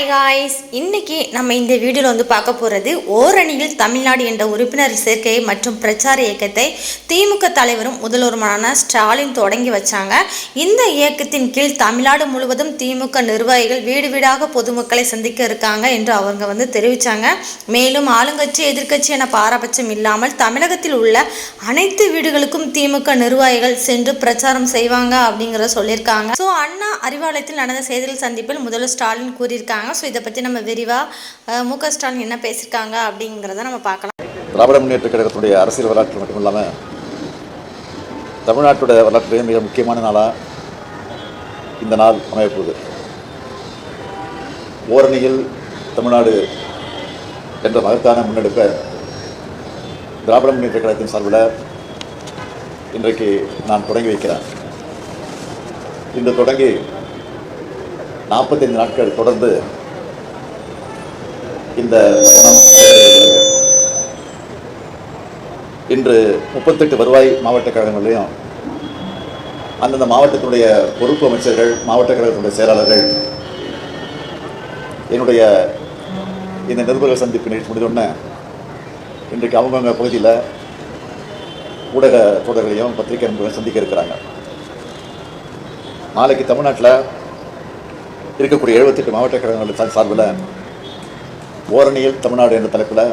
Hi guys இன்றைக்கி நம்ம இந்த வீடியோவில் வந்து பார்க்க போகிறது ஓரணியில் தமிழ்நாடு என்ற உறுப்பினர் சேர்க்கை மற்றும் பிரச்சார இயக்கத்தை திமுக தலைவரும் முதல்வருமான ஸ்டாலின் தொடங்கி வச்சாங்க. இந்த இயக்கத்தின் கீழ் தமிழ்நாடு முழுவதும் திமுக நிர்வாகிகள் வீடு வீடாக பொதுமக்களை சந்திக்க இருக்காங்க என்று அவங்க வந்து தெரிவித்தாங்க மேலும் ஆளுங்கட்சி எதிர்கட்சி என பாரபட்சம் இல்லாமல் தமிழகத்தில் உள்ள அனைத்து வீடுகளுக்கும் திமுக நிர்வாகிகள் சென்று பிரச்சாரம் செய்வாங்க அப்படிங்கிறத சொல்லியிருக்காங்க. ஸோ அண்ணா அறிவாலயத்தில் நடந்த செய்திகள் சந்திப்பில் முதல்வர் ஸ்டாலின் கூறியிருக்காங்க. ஸோ இதை பற்றி நம்ம விரிவாக மு க ஸ்டாலின் என்ன பேசியிருக்காங்க அப்படிங்கிறத நம்ம பார்க்கலாம். திராவிட முன்னேற்ற கழகத்துடைய அரசியல் வரலாற்று மட்டும் இல்லாமல் தமிழ்நாட்டுடைய வரலாற்றிலேயே மிக முக்கியமான நாளாக இந்த நாள் அமையப்போகுது. ஓரணியில் தமிழ்நாடு என்ற மகத்தான முன்னெடுப்பை திராவிட முன்னேற்ற கழகத்தின் சார்பில் இன்றைக்கு நான் தொடங்கி வைக்கிறேன். இன்று தொடங்கி நாற்பத்தைந்து நாட்கள் தொடர்ந்து இந்த பயணம் இன்று முப்பத்தெட்டு வருவாய் மாவட்ட கழகங்களையும் அந்தந்த மாவட்டத்தினுடைய பொறுப்பு அமைச்சர்கள் மாவட்ட கழகத்தினுடைய செயலாளர்கள் என்னுடைய இந்த நிருபர்கள் சந்திப்பு நிகழ்ச்சி முடிஞ்சோடனே இன்றைக்கு அவங்கவுங்க பகுதியில் ஊடக தொடர்களையும் பத்திரிகை நண்பர்களையும் சந்திக்க இருக்கிறாங்க. நாளைக்கு தமிழ்நாட்டில் இருக்கக்கூடிய எழுபத்தெட்டு மாவட்ட கழகங்கள் சார்பில் ஓரணியில் தமிழ்நாடு என்ற தலைப்பில்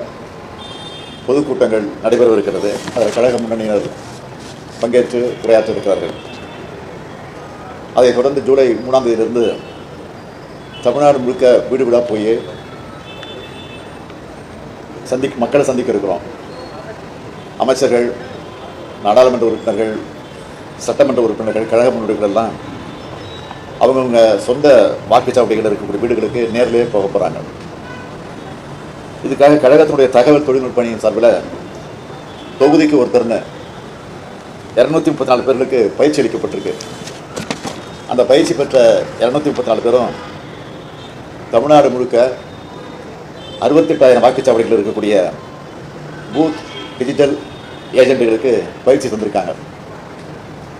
பொதுக்கூட்டங்கள் நடைபெறவிருக்கிறது. அதில் கழக முன்னணியினர் பங்கேற்று உரையாற்றிருக்கிறார்கள் அதைத் தொடர்ந்து ஜூலை மூணாம் தேதியிலிருந்து தமிழ்நாடு முழுக்க வீடு வீடாக போய் சந்தி மக்களை சந்திக்க இருக்கிறோம். அமைச்சர்கள் நாடாளுமன்ற உறுப்பினர்கள் சட்டமன்ற உறுப்பினர்கள் கழக முன்னோடிகள் எல்லாம் அவங்கவுங்க சொந்த வாக்குச்சாவடிகள் இருக்கக்கூடிய வீடுகளுக்கு நேரிலே போக போகிறாங்க இதுக்காக கழகத்தினுடைய தகவல் தொழில்நுட்ப அணியின் சார்பில் தொகுதிக்கு ஒருத்தர்னு இரநூத்தி முப்பத்தி நாலு பேர்களுக்கு பயிற்சி அளிக்கப்பட்டிருக்கு. அந்த பயிற்சி பெற்ற இரநூத்தி முப்பத்தி நாலு பேரும் தமிழ்நாடு முழுக்க அறுபத்தெட்டாயிரம் வாக்குச்சாவடிகள் இருக்கக்கூடிய பூத் டிஜிட்டல் ஏஜென்ட்டுகளுக்கு பயிற்சி தந்திருக்காங்க.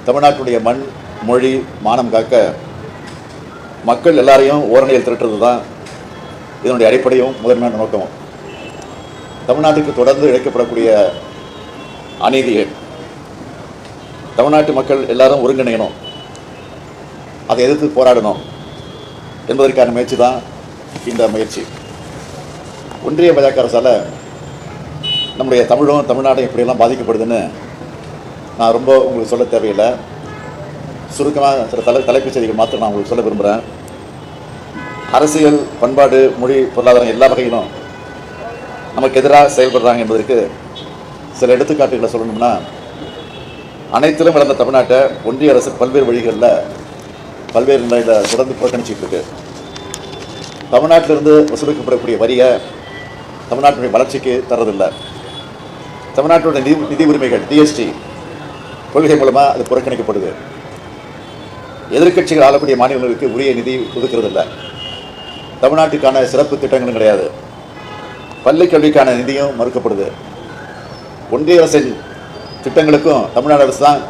தமிழ்நாட்டுடைய மண் மொழி மானம் காக்க மக்கள் எல்லாரையும் ஓரணியில் திரட்டுறது தான் இதனுடைய அடிப்படையும் முதன்மையான நோக்கமும். தமிழ்நாட்டுக்கு தொடர்ந்து இழைக்கப்படக்கூடிய அநீதிகள். தமிழ்நாட்டு மக்கள் எல்லாரும் ஒருங்கிணையணும். அதை எதிர்த்து போராடணும் என்பதற்கான முயற்சி தான் இந்த முயற்சி. ஒன்றிய பாஜக அரசால் நம்முடைய தமிழும் தமிழ்நாடும் எப்படியெல்லாம் பாதிக்கப்படுதுன்னு நான் ரொம்ப உங்களுக்கு சொல்ல தேவையில்லை. சுருக்கமாக சில தலை தலைப்புச் செய்திகள் மாத்திரம் நான் உங்களுக்கு சொல்ல விரும்புகிறேன் அரசியல் பண்பாடு மொழி பொருளாதாரம் எல்லா வகையிலும் நமக்கு எதிராக செயல்படுறாங்க என்பதற்கு சில எடுத்துக்காட்டுகளை சொல்லணும்னா அனைத்திலும் வளர்ந்த தமிழ்நாட்டை ஒன்றிய அரசு பல்வேறு வழிகளில் பல்வேறு நிலையில் தொடர்ந்து புறக்கணிச்சிட்டு இருக்கு. தமிழ்நாட்டிலிருந்து வசூலிக்கப்படக்கூடிய வரியை தமிழ்நாட்டினுடைய வளர்ச்சிக்கு தரதில்லை தமிழ்நாட்டுடைய நிதி நிதி உரிமைகள் டிஎஸ்டி கொள்கை மூலமாக அது புறக்கணிக்கப்படுது. எதிர்க்கட்சிகள் ஆளக்கூடிய மாநிலங்களுக்கு உரிய நிதி ஒதுக்குறதில்லை. தமிழ்நாட்டுக்கான சிறப்பு திட்டங்களும் கிடையாது. பள்ளி கல்விக்கான நிதியும் மறுக்கப்படுது. ஒன்றிய அரசின் திட்டங்களுக்கும் தமிழ்நாடு அரசு தான்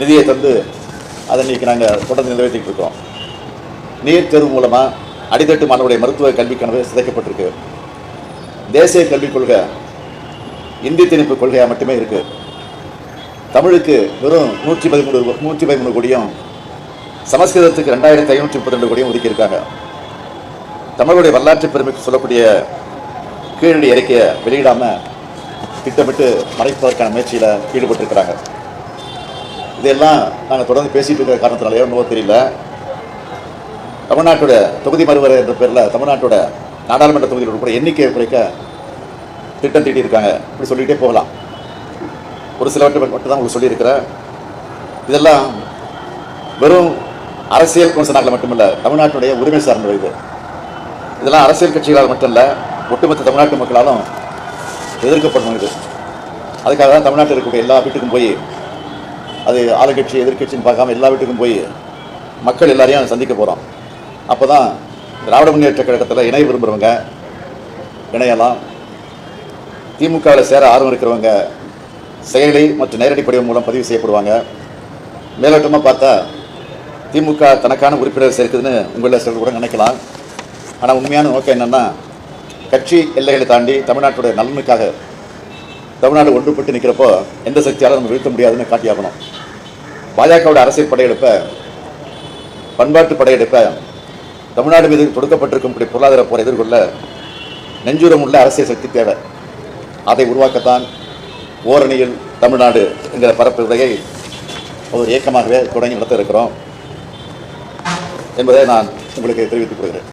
நிதியை தந்து அதை இன்றைக்கி நாங்கள் தொடர்ந்து நிறைவேற்றிட்டு இருக்கோம். நீட் தேர்வு மூலமாக அடித்தட்டு மாணவருடைய மருத்துவ கல்வி கனவு சிதைக்கப்பட்டிருக்கு. தேசிய கல்விக் கொள்கை இந்தி திணிப்பு கொள்கையாக மட்டுமே இருக்கு. தமிழுக்கு வெறும் நூற்றி பதிமூணு நூற்றி பதிமூணு கோடியும் சமஸ்கிருதத்துக்கு ரெண்டாயிரத்தி ஐநூற்றி முப்பத்தி ரெண்டு கோடியும் ஒதுக்கியிருக்காங்க. தமிழுடைய வரலாற்று பெருமைக்கு சொல்லக்கூடிய கீழடி அறிக்கையை வெளியிடாமல் திட்டமிட்டு மறைப்பதற்கான முயற்சியில் ஈடுபட்டிருக்கிறாங்க. இதெல்லாம் நாங்கள் தொடர்ந்து பேசிட்டு இருக்கிற காரணத்தினாலே ஒன்றும் தெரியல. தமிழ்நாட்டோட தொகுதி மறுவர் என்ற பேரில் தமிழ்நாட்டோட நாடாளுமன்ற தொகுதியில் கூட எண்ணிக்கையை குறைக்க திட்டம் தீட்டியிருக்காங்க. இப்படி சொல்லிகிட்டே போகலாம். ஒரு சிலவற்றை மட்டும் தான் உங்களுக்கு சொல்லியிருக்கிறேன். இதெல்லாம் வெறும் அரசியல் விமர்சனங்கள் மட்டுமல்ல தமிழ்நாட்டுடைய உரிமை சார்ந்த இது இதெல்லாம் அரசியல் கட்சிகளால் மட்டும் இல்லை ஒட்டுமொத்த தமிழ்நாட்டு மக்களாலும் எதிர்க்கப்படணும் இது. அதுக்காக தான் தமிழ்நாட்டில் இருக்கக்கூடிய எல்லா வீட்டுக்கும் போய் அது ஆளுங்கட்சி எதிர்கட்சின்னு பார்க்காம எல்லா வீட்டுக்கும் போய் மக்கள் எல்லாரையும் சந்திக்க போகிறோம் அப்போ தான் திராவிட முன்னேற்ற கழகத்தில் இணைய விரும்புகிறவங்க இணையலாம் திமுகவில் சேர ஆர்வம் இருக்கிறவங்க செயலி மற்றும் நேரடி படிவம் மூலம் பதிவு செய்யப்படுவாங்க. மேலோட்டமாக பார்த்தா திமுக தனக்கான உறுப்பினர் சேர்க்குதுன்னு உங்களில் சிலர் கூட நினைக்கலாம். ஆனால் உண்மையான நோக்கம் என்னென்னா கட்சி எல்லைகளை தாண்டி தமிழ்நாட்டுடைய நலனுக்காக தமிழ்நாடு ஒன்றுபட்டு நிற்கிறப்போ எந்த சக்தியாலும் நம்ம வீழ்த்த முடியாதுன்னு காட்டியாகணும். பாஜகவோட அரசியல் படையெடுப்பை பண்பாட்டு படையெடுப்பை தமிழ்நாடு மீது தொடுக்கப்பட்டிருக்கும் இப்படி பொருளாதார போரை எதிர்கொள்ள நெஞ்சுரம் உள்ள அரசியல் சக்தி தேவை. அதை உருவாக்கத்தான் ஓரணியில் தமிழ்நாடு என்கிற பரப்புரையை ஒரு இயக்கமாகவே தொடங்கி நடத்த இருக்கிறோம். என்பதை நான் உங்களுக்கு தெரிவித்துக் கொள்கிறேன்.